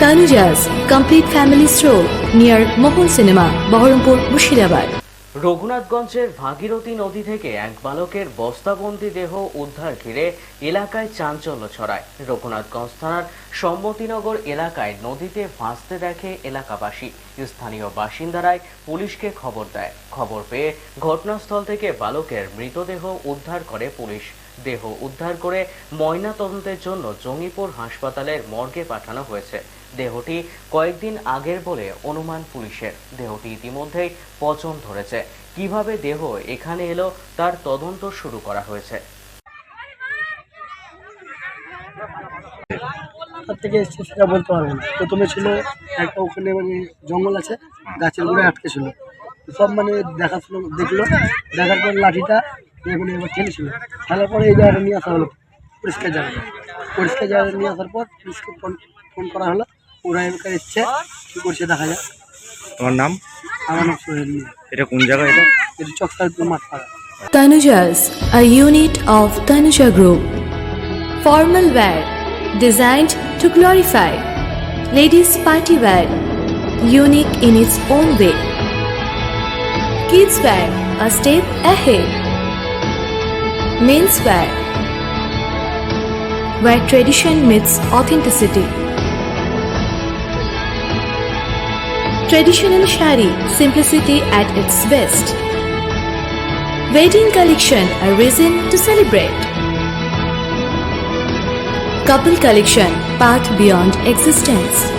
Tanujas Complete Family Stroll near Mohol Cinema, Baharampur, Mushirabad. রঘুনাথগঞ্জের Bhagirathi নদী থেকে এক বালকের বস্তাবন্দি দেহ উদ্ধার ঘিরে এলাকায় চাঞ্চল্য ছড়ায়। রঘুনাথগঞ্জ থানার সম্মতিনগর এলাকায় নদীতে ভাসতে দেখে এলাকাবাসী। স্থানীয় বাসিন্দারাই পুলিশকে খবর দেয়। খবর পেয়ে ঘটনাস্থল থেকে বালকের মৃতদেহ উদ্ধার করে পুলিশ। দেহ উদ্ধার করে ময়না তদন্তের জন্য জঙ্গিপুর হাসপাতালের মর্গে পাঠানো হয়েছে। দেহটি কয়েকদিন আগের বলে অনুমান পুলিশের। দেহটি ইতিমধ্যেই পচন ধরেছে। কীভাবে দেহ এখানে এলো তার তদন্ত শুরু করা হয়েছে। থেকে সেটা বলতে পারব না। প্রথমে ছিল একটা ওখানে মানে জঙ্গল আছে, গাছের গোড়ায় আটকে ছিল। সব মানে দেখাশুনো, দেখল। দেখার পর লাঠিটা এখানে এবার ঠেলেছিল খেলার পরে এই জায়গাটা নিয়ে আসা হলো পরিষ্কার জায়গাটা পরিষ্কার জায়গাটা নিয়ে আসার পর পুলিশকে ফোন ফোন করা হলো ওরা এবার এসছে কী করছে দেখা যাক তোমার নাম আমার নাম সোহেল এটা কোন জায়গা এটা এটা চকসারপুর মাঠ পাড়া Tanujas, a unit of Tanuja Group. Formal wear designed to glorify. Ladies' party wear, unique in its own way. Kids wear, a step ahead. Men's wear, where tradition meets authenticity. Traditional shari, simplicity at its best. Wedding collection, a reason to celebrate. Couple collection, path beyond existence.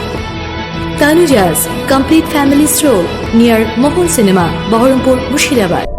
Tanujas Complete Family Stroll near Mohol Cinema, Baharampur, Mushirabad.